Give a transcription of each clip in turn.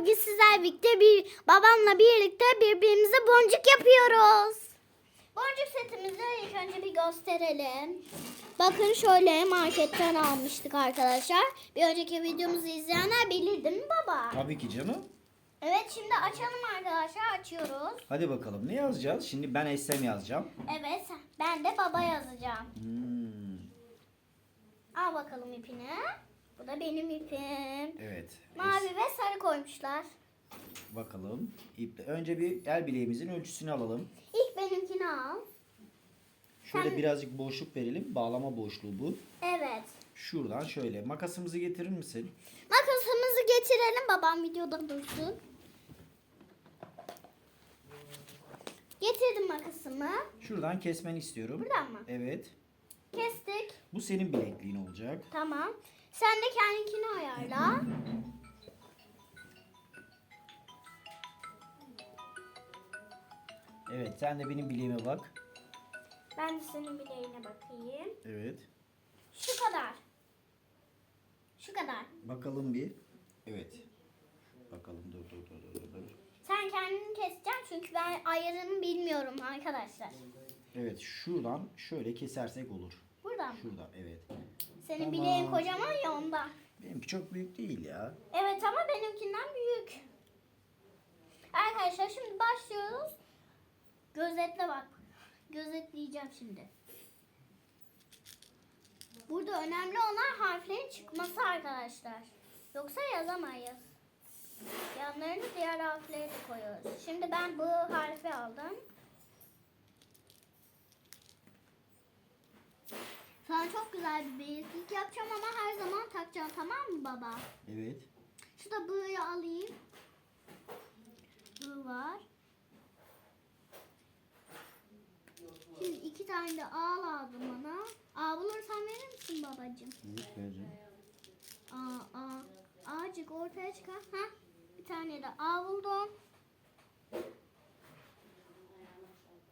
bugün sizlerle birlikte bir babamla birlikte birbirimize boncuk yapıyoruz. Boncuk setimizi ilk önce bir gösterelim. Bakın şöyle marketten almıştık arkadaşlar. Bir önceki videomuzu izleyenler bilir değil mi baba? Tabii ki canım. Evet şimdi açalım arkadaşlar açıyoruz. Hadi bakalım ne yazacağız? Şimdi ben Eslem yazacağım. Evet ben de baba yazacağım. Hmm, Al bakalım ipini. Bu da benim ipim. evet. Mavi koymuşlar. bakalım. İple. Önce bir el bileğimizin ölçüsünü alalım. İlk benimkini al. Şöyle Sen- birazcık boşluk verelim. Bağlama boşluğu bu. Evet. Şuradan şöyle. Makasımızı getirir misin? Makasımızı getirelim babam videoda dursun. Getirdim makasımı. Şuradan kesmeni istiyorum. Buradan mı? Evet. Kestik. Bu senin bilekliğin olacak. Tamam. Sen de kendinkini ayarla. Evet sen de benim bileğime bak. Ben de senin bileğine bakayım. Evet. Şu kadar. Şu kadar. Bakalım bir. Evet. Bakalım dur dur dur dur dur. Sen kendini keseceksin çünkü ben ayarını bilmiyorum arkadaşlar. Evet şuradan şöyle kesersek olur. Buradan mı? Şurada evet. Senin Tamam. bileğin kocaman ya ondan. Benimki çok büyük değil ya. Evet ama benimkinden büyük. Arkadaşlar şimdi başlıyoruz. Gözetle bak. Gözetleyeceğim şimdi. Burada önemli olan harflerin çıkması arkadaşlar. Yoksa yazamayız. Yanlarını diğer harfleri de koyuyoruz. Şimdi ben bu harfi aldım. Sana çok güzel bir bileklik yapacağım ama her zaman takacağım tamam mı baba? Evet. Şu da böyle alayım. Bu var. Şimdi iki tane de ağ lazım bana. Ağ bulursan verir misin babacığım? Evet vereceğim. Aa, aa. Ağacık ortaya çıkar. Ha? Bir tane de ağ buldum.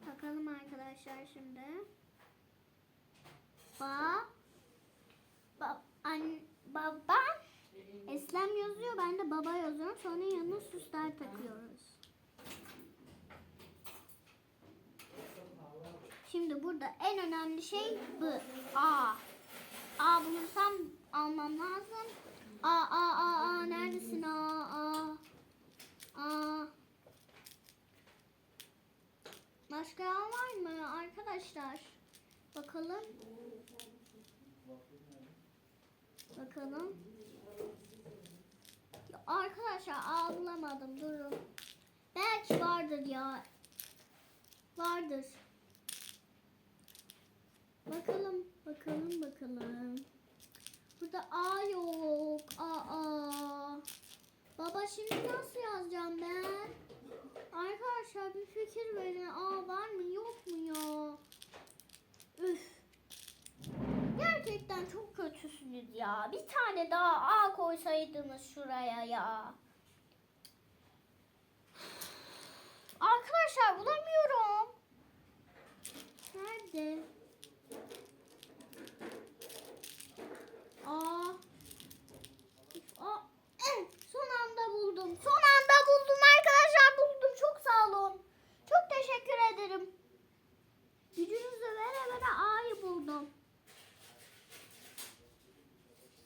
Takalım arkadaşlar şimdi. Ba. Ba. An, baba. Eslem yazıyor. Ben de baba yazıyorum. Sonra yanına süsler takıyoruz. Şimdi burada en önemli şey bu. A. A bulursam almam lazım. A A A A neredesin A A A Başka A var mı arkadaşlar? Bakalım. Bakalım. Ya arkadaşlar A bulamadım durun. Belki vardır ya. Vardır. Bakalım, bakalım, bakalım. Burada A yok. A A. Baba şimdi nasıl yazacağım ben? Arkadaşlar bir fikir verin. A var mı yok mu ya? Üf. Gerçekten çok kötüsünüz ya. Bir tane daha A koysaydınız şuraya ya. Arkadaşlar bulamıyorum. Nerede? Aa. Aa. Son anda buldum. Son anda buldum arkadaşlar buldum. Çok sağ olun. Çok teşekkür ederim. Gücünüzü vere vere A'yı buldum.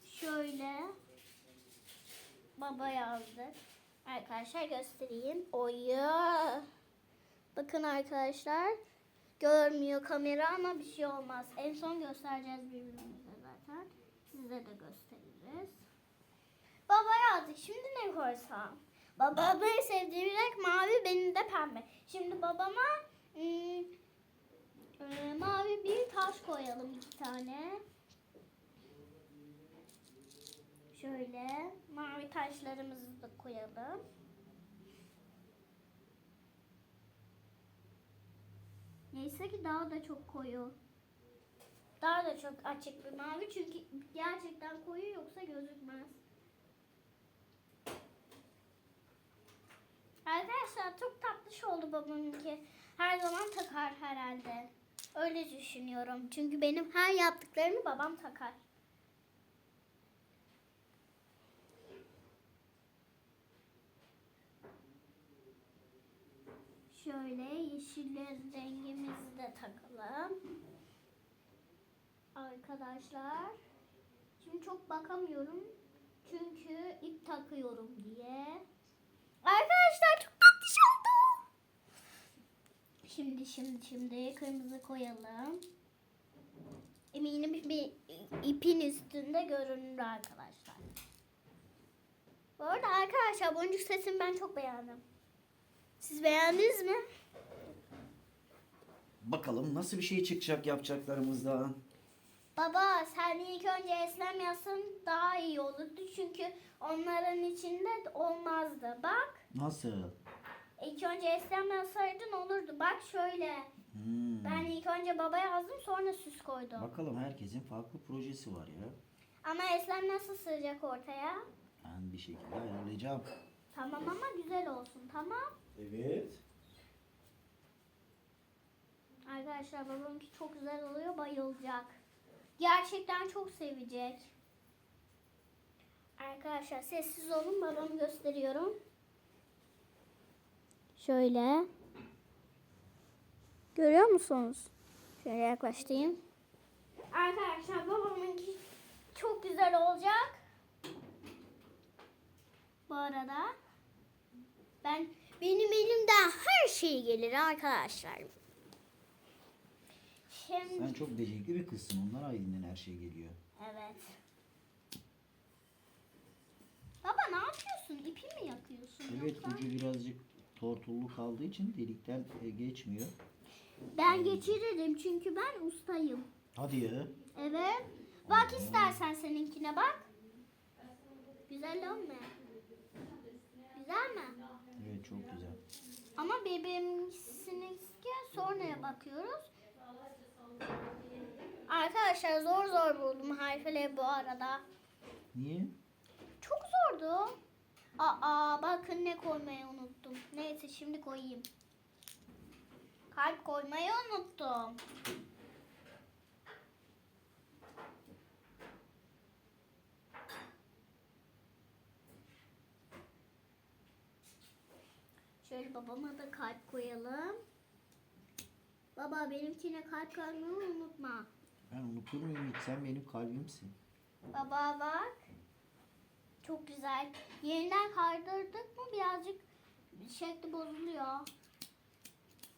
Şöyle. Baba yazdık. Arkadaşlar göstereyim. Oya. Bakın arkadaşlar. Görmüyor kamera ama bir şey olmaz. En son göstereceğiz birbirimize zaten. Size de gösteririz. Baba yazdık. Şimdi ne koysam? Babamın sevdiği renk mavi, benim de pembe. Şimdi babama ım, e, mavi bir taş koyalım iki tane. Şöyle mavi taşlarımızı da koyalım. Neyse ki daha da çok koyu. Daha da çok açık bir mavi çünkü gerçekten koyu yoksa gözükmez. Arkadaşlar çok tatlış oldu babamınki. Her zaman takar herhalde. Öyle düşünüyorum. Çünkü benim her yaptıklarımı babam takar. Şöyle yeşil rengimizi de takalım. Arkadaşlar. Şimdi çok bakamıyorum. Çünkü ip takıyorum diye. Arkadaşlar çok tatlış oldu. Şimdi şimdi şimdi kırmızı koyalım. Eminim bir ipin üstünde görünür arkadaşlar. Bu arada arkadaşlar boncuk sesini ben çok beğendim. Siz beğendiniz mi? Bakalım nasıl bir şey çıkacak yapacaklarımızdan. Baba sen ilk önce eslem yazsan daha iyi olurdu. Çünkü onların içinde olmazdı. Bak Nasıl? ilk önce eslem yazsaydın olurdu. Bak şöyle. Hmm. Ben ilk önce baba yazdım sonra süs koydum. Bakalım herkesin farklı projesi var ya. Ama eslem nasıl sığacak ortaya? Ben bir şekilde ayarlayacağım. Tamam ama güzel olsun tamam. Evet. Arkadaşlar babamki çok güzel oluyor bayılacak. Gerçekten çok sevecek. Arkadaşlar sessiz olun babamı gösteriyorum. Şöyle. Görüyor musunuz? Şöyle yaklaştırayım. Arkadaşlar babamınki çok güzel olacak. Bu arada ben benim elimden her şey gelir arkadaşlar. Şimdi Sen çok becerikli bir kızsın. Onlar elinden her şey geliyor. evet. Baba ne yapıyorsun? İpi mi yakıyorsun? Evet yoksa? ucu birazcık tortullu kaldığı için delikten e, geçmiyor. Ben geçiririm çünkü ben ustayım. Hadi ya. Evet. Bak istersen seninkine bak. Güzel mi? Güzel mi? Çok güzel. Ama birbirimizinki sonraya bakıyoruz. Arkadaşlar zor zor buldum harfleri bu arada. Niye? Çok zordu. Aa bakın ne koymayı unuttum. Neyse şimdi koyayım. Kalp koymayı unuttum. Şöyle babama da kalp koyalım. Baba benimkine kalp koymayı unutma. Ben unutur muyum hiç? Sen benim kalbimsin. Baba bak. Çok güzel. Yeniden kaydırdık mı birazcık şekli bozuluyor.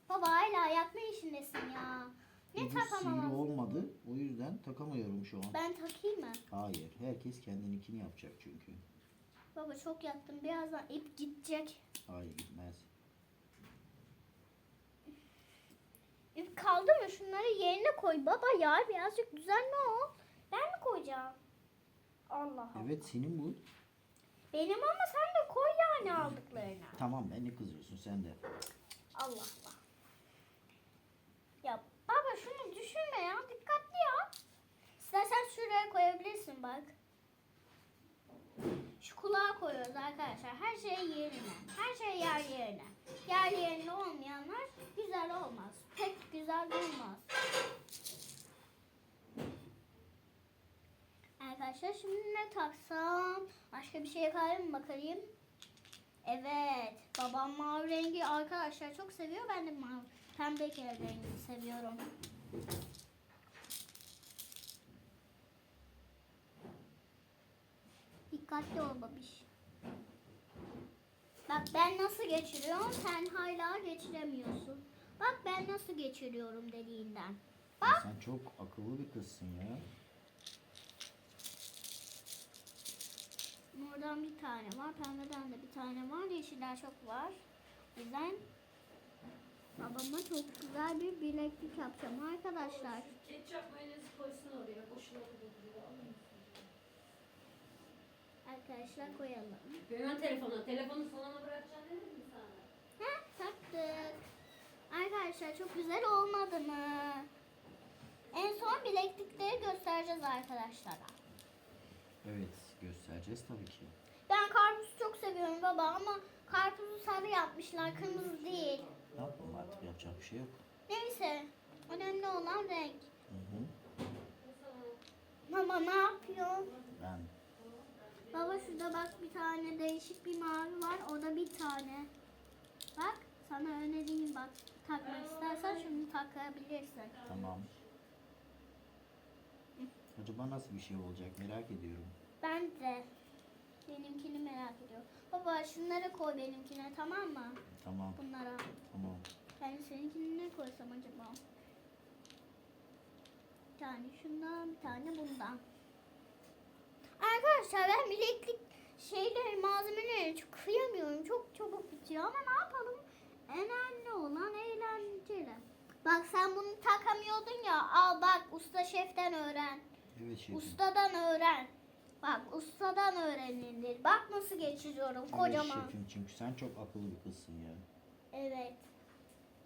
Baba hala yapma işindesin ya. Ne Ucu sivri takamamaz? olmadı. O yüzden takamıyorum şu an. Ben takayım mı? Hayır. Herkes kendininkini yapacak çünkü. Baba çok yaktım. Birazdan ip gidecek. Hayır gitmez. İp kaldı mı? Şunları yerine koy. Baba ya birazcık düzenli ol. Ben mi koyacağım? Allah Allah. Evet senin bu. Benim ama sen de koy yani aldıklarını. Tamam ben ne kızıyorsun sen de. Allah Allah. Ya baba şunu düşünme ya. Dikkatli ya. İstersen şuraya koyabilirsin bak. Şu kulağa koyuyoruz arkadaşlar. Her şey yerine. Her şey yer yerine. Yer yerine olmayanlar güzel olmaz. Pek güzel olmaz. Arkadaşlar şimdi ne taksam? Başka bir şeye mı bakayım? Evet. Babam mavi rengi arkadaşlar çok seviyor. Ben de mavi pembe rengini seviyorum. Dikkatli ol babiş. Bak ben nasıl geçiriyorum sen hala geçiremiyorsun. Bak ben nasıl geçiriyorum dediğinden. Bak. Sen çok akıllı bir kızsın ya. Mordan bir tane var. Pembeden de bir tane var. Yeşiller çok var. O yüzden babama çok güzel bir bileklik yapacağım arkadaşlar. Ketçap mayonezi koysun oraya. Boşuna. Arkadaşlar koyalım. Hemen telefona. Telefonu salona bırakacaksın dedim mi sana? Heh, taktık. Arkadaşlar çok güzel olmadı mı? En son bileklikleri göstereceğiz arkadaşlara. Evet göstereceğiz tabii ki. Ben karpuzu çok seviyorum baba ama karpuzu sarı yapmışlar. Kırmızı değil. Ne yapalım artık yapacak bir şey yok. Neyse. Önemli olan renk. Hı hı. Baba ne yapıyor? Ben Baba şurada bak bir tane değişik bir mavi var. O da bir tane. Bak sana önereyim bak. Takmak istersen şunu takabilirsin. Tamam. Acaba nasıl bir şey olacak merak ediyorum. Ben de benimkini merak ediyorum. Baba şunları koy benimkine tamam mı? Tamam Bunlara. tamam. Ben seninkini ne koysam acaba? Bir tane şundan, bir tane bundan. Arkadaşlar ben bileklik şeyleri, malzemeleri çok kıyamıyorum. Çok çabuk bitiyor ama ne yapalım? Önemli olan eğlenceli. Bak sen bunu takamıyordun ya. Al bak usta şeften öğren. Evet şefim. Ustadan öğren. Bak ustadan öğrenilir. Bak nasıl geçiriyorum kocaman. Evet şefim çünkü sen çok akıllı bir kızsın ya. Evet.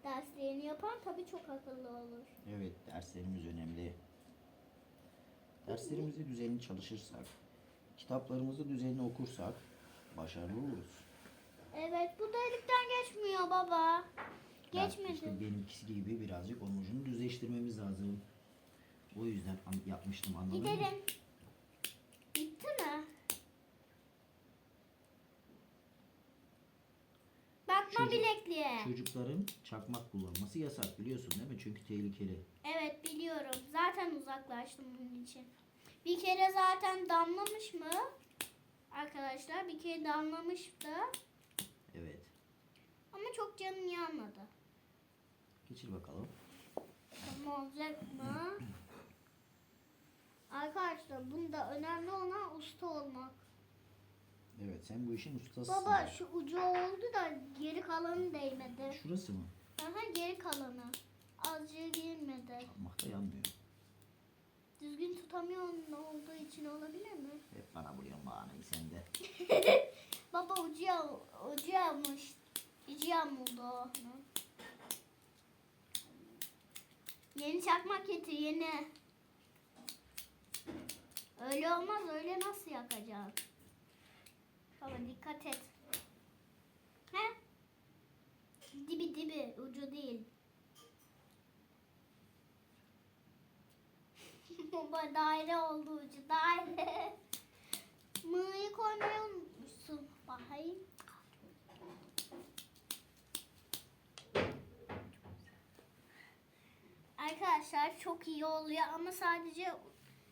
Derslerini yapan tabii çok akıllı olur. Evet derslerimiz önemli. Derslerimizi düzenli çalışırsak, kitaplarımızı düzenli okursak başarılı oluruz. Evet bu delikten geçmiyor baba. Geçmedi. işte benimkisi gibi birazcık onun ucunu düzleştirmemiz lazım. O yüzden yapmıştım anladın mı? Gidelim. Bitti mi? Bakma Çocuk- bilekliğe. Çocukların çakmak kullanması yasak biliyorsun değil mi? Çünkü tehlikeli. Evet biliyorum. Zaten uzaklaştım bunun için. Bir kere zaten damlamış mı? Arkadaşlar bir kere damlamıştı. Ama çok canım yanmadı. Geçir bakalım. Tamam olacak mı? Arkadaşlar bunda önemli olan usta olmak. Evet sen bu işin ustasısın. Baba şu ucu oldu da geri kalanı değmedi. Şurası mı? Aha geri kalanı. Azıcık girmedi. Çakmakta yanmıyor. Düzgün tutamıyorsun olduğu için olabilir mi? Hep bana vuruyorsun bahanayı sen de. Baba ucu, ucu yanmış. Yamuldu o. Yeni çakmak getir yeni. Öyle olmaz öyle nasıl yakacaksın? Baba dikkat et. He? Dibi dibi ucu değil. Baba daire oldu ucu daire. Mı'yı koymayı unutmuşsun. Bakayım. Arkadaşlar çok iyi oluyor ama sadece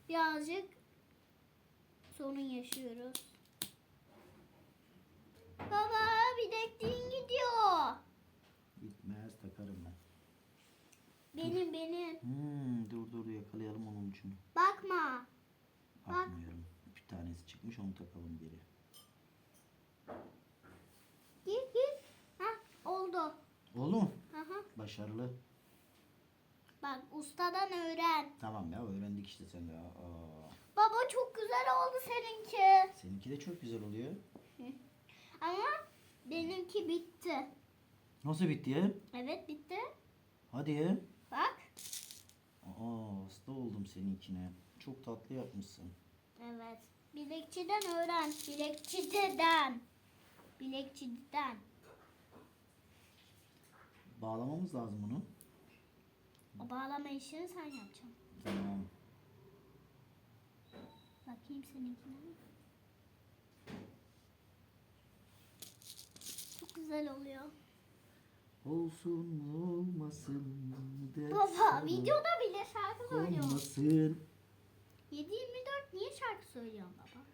birazcık sorun yaşıyoruz. Baba bilekliğin gidiyor. Gitmez takarım ben. Benim benim. Hmm, dur dur yakalayalım onun ucunu. Bakma. Bak. Bakmıyorum. Bir tanesi çıkmış onu takalım geri. Git git. Hah oldu. Oldu mu? Aha. Başarılı. Bak ustadan öğren. Tamam ya öğrendik işte sen de. Aa, Baba çok güzel oldu seninki. seninki de çok güzel oluyor. Ama benimki bitti. Nasıl bitti ya? Evet bitti. Hadi ya. Bak. Aa, hasta oldum seninkine. Çok tatlı yapmışsın. Evet. Bilekçiden öğren. Bilekçiden. Bilekçiden. Bağlamamız lazım bunu. O bağlama işini sen yapacaksın. Tamam. Bakayım seninkine. Çok güzel oluyor. Olsun olmasın dert Baba sana videoda bile şarkı söylüyor. Olmasın. 7-24 niye şarkı söylüyorsun baba?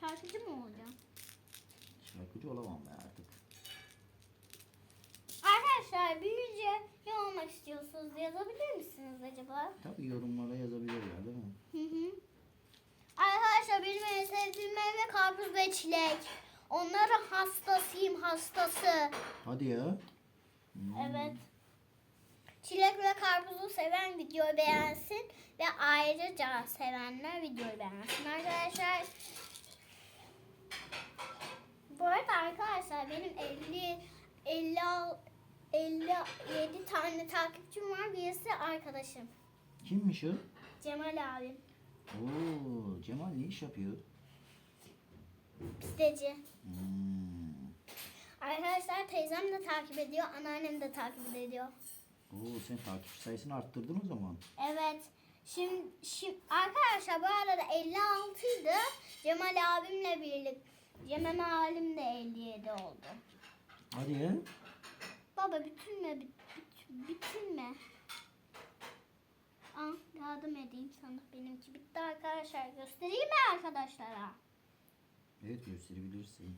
Şarkıcı mı olacaksın? Şarkıcı olamam ben artık. Arkadaşlar büyüyünce ne olmak istiyorsunuz yazabilir misiniz acaba? Tabii yorumlara yazabilirler değil mi? Hı hı. Arkadaşlar benim en sevdiğim meyve karpuz ve çilek. Onların hastasıyım hastası. Hadi ya. Hmm. Evet. Çilek ve karpuzu seven videoyu beğensin ve ayrıca sevenler videoyu beğensin arkadaşlar. Bu arada arkadaşlar benim 50 50 57 tane takipçim var. Birisi arkadaşım. Kimmiş o? Cemal abim. Oo, Cemal ne iş yapıyor? Pisteci. Hmm. Arkadaşlar teyzem de takip ediyor. Anneannem de takip ediyor. Oo, sen takipçi sayısını arttırdın o zaman. Evet. Şimdi, şimdi arkadaşlar bu arada 56 idi. Cemal abimle birlikte. Cemal abim de 57 oldu. Hadi ya. Baba bitirme, bit, bit, bitirme. Al yardım edeyim sana. Benimki bitti arkadaşlar. Göstereyim mi arkadaşlara? Evet gösterebilirsin.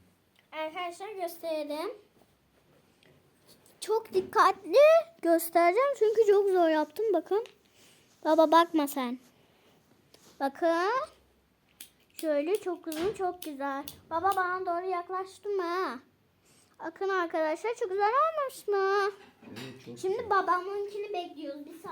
Arkadaşlar gösterelim. Çok dikkatli göstereceğim çünkü çok zor yaptım bakın. Baba bakma sen. Bakın. Şöyle çok uzun çok güzel. Baba bana doğru yaklaştın mı? ha? Bakın arkadaşlar çok güzel olmuş mu? Evet çok Şimdi güzel. babamınkini bekliyoruz. Bir saat.